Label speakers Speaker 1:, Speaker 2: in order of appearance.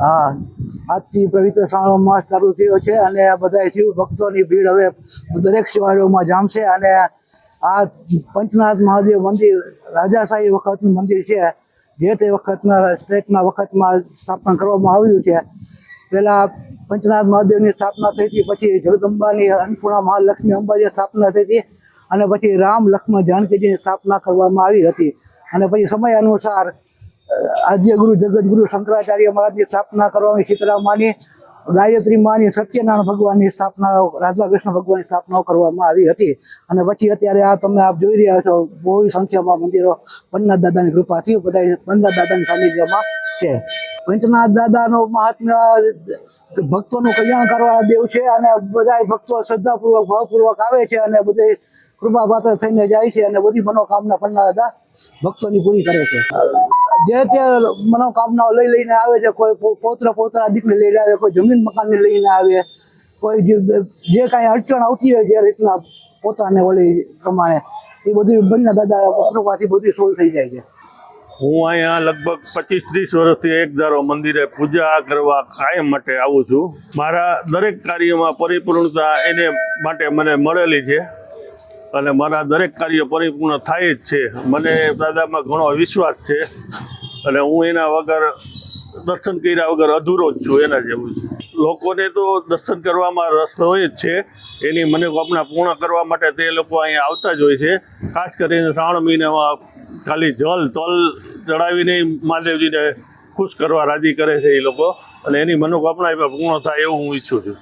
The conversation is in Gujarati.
Speaker 1: હા, આજથી પવિત્ર શ્રાવણ માસ ચાલુ થયો છે અને બધા શિવ ભક્તોની ભીડ હવે દરેક શિવાલયોમાં જામશે અને આ પંચનાથ મહાદેવ મંદિર રાજાશાહી વખતનું મંદિર છે, જે તે વખતના સ્ટેટના વખતમાં સ્થાપના કરવામાં આવ્યું છે. પહેલાં પંચનાથ મહાદેવની સ્થાપના થઈ હતી, પછી જગદંબાની અન્નપૂર્ણા મહાલક્ષ્મી અંબાજી સ્થાપના થઈ હતી અને પછી રામ લક્ષ્મણ જાનકીજીની સ્થાપના કરવામાં આવી હતી. અને પછી સમય અનુસાર આદ્ય ગુરુ જગતગુરુ શંકરાચાર્ય મહારાજની સ્થાપના કરવામાં શીતળામાની ગાયત્રી માની, સત્યનારાયણ ભગવાનની સ્થાપના, રાધા કૃષ્ણ ભગવાનની સ્થાપનાઓ કરવામાં આવી હતી. અને પછી અત્યારે આ તમે આપ જોઈ રહ્યા છો બહુ સંખ્યામાં મંદિરો પંચનાથ દાદાની કૃપાથી, બધા પંચનાથ દાદાની સાનિધ્યમાં છે. પંચનાથ દાદાનો મહાત્મા ભક્તોનું કલ્યાણ કરવાના દેવ છે અને બધા ભક્તો શ્રદ્ધાપૂર્વક, ભાવપૂર્વક આવે છે અને બધે કૃપા પાત્ર થઈને જાય છે અને બધી મનોકામના પન્ના દાદા ભક્તોની પૂરી કરે છે. જે તે મનોકામનાઓ લઈ લઈને આવે છે, કોઈ પોત્ર પોતરા દીકરી લઈને આવે, કોઈ જમીન મકાનને લઈને આવે, કોઈ જે કાંઈ અડચણ આવતી હોય જે રીતના પોતાને ઓલી પ્રમાણે, એ બધું બંને દાદા કૃપાથી બધું સોલ્વ થઈ જાય છે.
Speaker 2: હું અહીંયા લગભગ પચીસ ત્રીસ વર્ષથી એક ધારો મંદિરે પૂજા કરવા કાયમ માટે આવું છું. મારા દરેક કાર્યમાં પરિપૂર્ણતા એને માટે મને મળેલી છે. અને મારા દરેક કાર્ય પરિપૂર્ણ થાય જ છે. મને દાદામાં ઘણો વિશ્વાસ છે. અને હું એના વગર દર્શન કર્યા વગર અધૂરો જ છું એના જેવું લોકોને તો દર્શન કરવામાં રસ હોય જ છે. એની મનોકામના પૂર્ણ કરવા માટે તે લોકો અહીંયા આવતા જ હોય છે. ખાસ કરીને શ્રાવણ મહિનામાં ખાલી જલ તલ ચડાવીને મહાદેવજીને ખુશ કરવા રાજી કરે છે એ લોકો. અને એની મનોકામના પૂર્ણ થાય એવું હું ઈચ્છું છું.